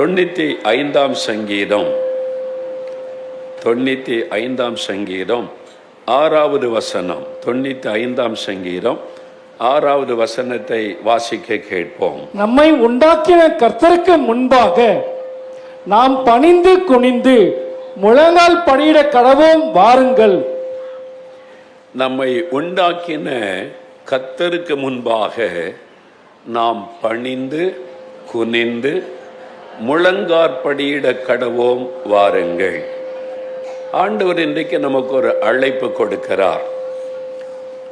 தொண்ணூத்தி ஐந்தாம் சங்கீதம். தொண்ணூத்தி ஐந்தாம் சங்கீதம். ஆறாவது வசனம். தொண்ணூத்தி ஐந்தாம் சங்கீதம். ஆறாவது வசனத்தை வாசிக்க கேட்போம். நம்மை உண்டாக்கின கர்த்தருக்கு முன்பாக நாம் பணிந்து குனிந்து முழங்கால் பணியிட கடவோம் வாருங்கள். நம்மை உண்டாக்கின கத்தருக்கு முன்பாக நாம் பணிந்து குனிந்து முழங்காற்படியிட கடவோம் வாருங்கள். ஆண்டவர் இன்றைக்கு நமக்கு ஒரு அழைப்பு கொடுக்கிறார்.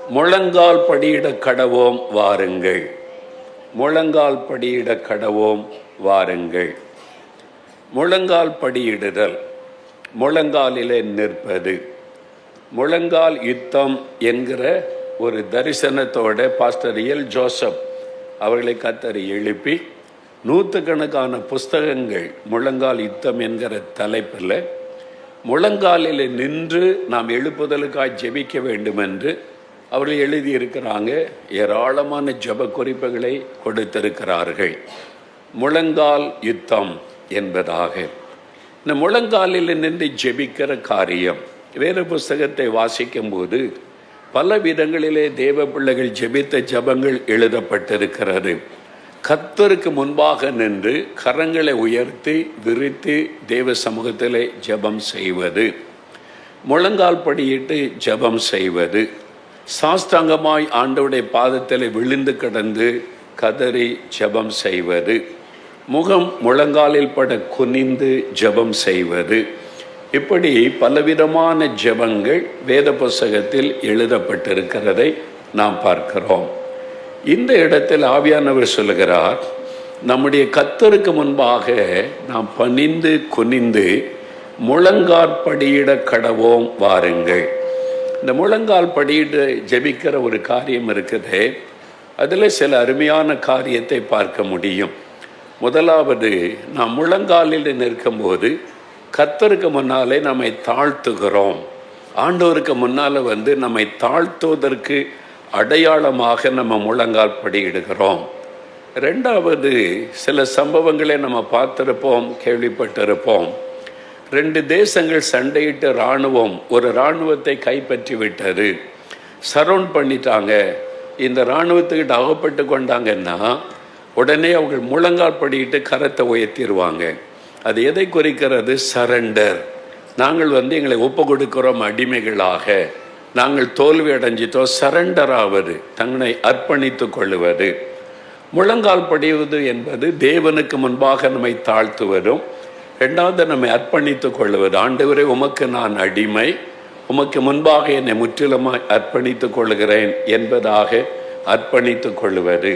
முழங்கால் படியிட கடவோம் வாருங்கள். முழங்கால் படியிட கடவோம் வாருங்கள். முழங்கால் படியிடுதல் முழங்காலிலே நிற்பது. முழங்கால் யுத்தம் என்கிற ஒரு தரிசனத்தோட பாஸ்டர் எல். ஜோசப் அவர்களை கத்தரி எழுப்பி நூற்றுக்கணக்கான புஸ்தகங்கள் முழங்கால் யுத்தம் என்கிற தலைப்பில் முழங்காலில் நின்று நாம் எழுப்புதலுக்காய் ஜெபிக்க வேண்டும் என்று அவர்கள் எழுதியிருக்கிறாங்க. ஏராளமான ஜெப குறிப்புகளை கொடுத்திருக்கிறார்கள். முழங்கால் யுத்தம் என்பதாக. இந்த முழங்காலில் நின்று ஜெபிக்கிற காரியம். வேறு புஸ்தகத்தை வாசிக்கும் போது பல விதங்களிலே தேவ பிள்ளைகள் ஜெபித்த ஜெபங்கள் எழுதப்பட்டிருக்கிறது. கத்தருக்கு முன்பாக நின்று கரங்களை உயர்த்தி விரித்து தேவ சமூகத்திலே ஜெபம் செய்வது. முழங்கால் படியிட்டு ஜெபம் செய்வது. சாஸ்தாங்கமாய் ஆண்டவுடைய பாதத்தில் விழுந்து கிடந்து கதறி ஜெபம் செய்வது. முகம் முழங்காலில் பட குனிந்து ஜெபம் செய்வது. இப்படி பலவிதமான ஜெபங்கள் வேத புஸ்தகத்தில் எழுதப்பட்டிருக்கிறதை நாம் பார்க்கிறோம். இந்த இடத்தில் ஆவியானவர் சொல்லுகிறார் நம்முடைய கத்தருக்கு முன்பாக நாம் பணிந்து குனிந்து முழங்கால் படியிட கடவோம் வாருங்கள். இந்த முழங்கால் படியிட ஜெபிக்கிற ஒரு காரியம் இருக்குது. அதில் சில அருமையான காரியத்தை பார்க்க முடியும். முதலாவது நாம் முழங்காலில் நிற்கும்போது கத்தருக்கு முன்னாலே நம்மை தாழ்த்துகிறோம். ஆண்டோருக்கு முன்னால் வந்து நம்மை தாழ்த்துவதற்கு அடையாளமாக நம்ம முழங்கால் படியிடுகிறோம். ரெண்டாவது சில சம்பவங்களை நம்ம பார்த்துருப்போம் கேள்விப்பட்டிருப்போம். ரெண்டு தேசங்கள் சண்டையிட்டு இராணுவம் ஒரு இராணுவத்தை கைப்பற்றி விட்டது சரவுண்ட் பண்ணிட்டாங்க. இந்த இராணுவத்துக்கிட்ட அகப்பட்டு கொண்டாங்கன்னா உடனே அவங்க முழங்கால் படியிட்டு கரத்தை உயர்த்திடுவாங்க. அது எதை குறிக்கிறது? சரண்டர். நாங்கள் வந்து எங்களை ஒப்பு கொடுக்கிறோம் அடிமைகளாக. நாங்கள் தோல்வி அடைஞ்சிட்டோம் சரண்டர் ஆவது தங்களை அர்ப்பணித்துக் கொள்ளுவது. முழங்கால் படிவது என்பது தேவனுக்கு முன்பாக நம்மை தாழ்த்துவதும் ரெண்டாவது நம்மை அர்ப்பணித்துக் கொள்வது ஆண்டவரை உமக்கு நான் அடிமை உமக்கு முன்பாக என்னை முற்றிலுமாய் அர்ப்பணித்துக் கொள்கிறேன் என்பதாக அர்ப்பணித்துக் கொள்வது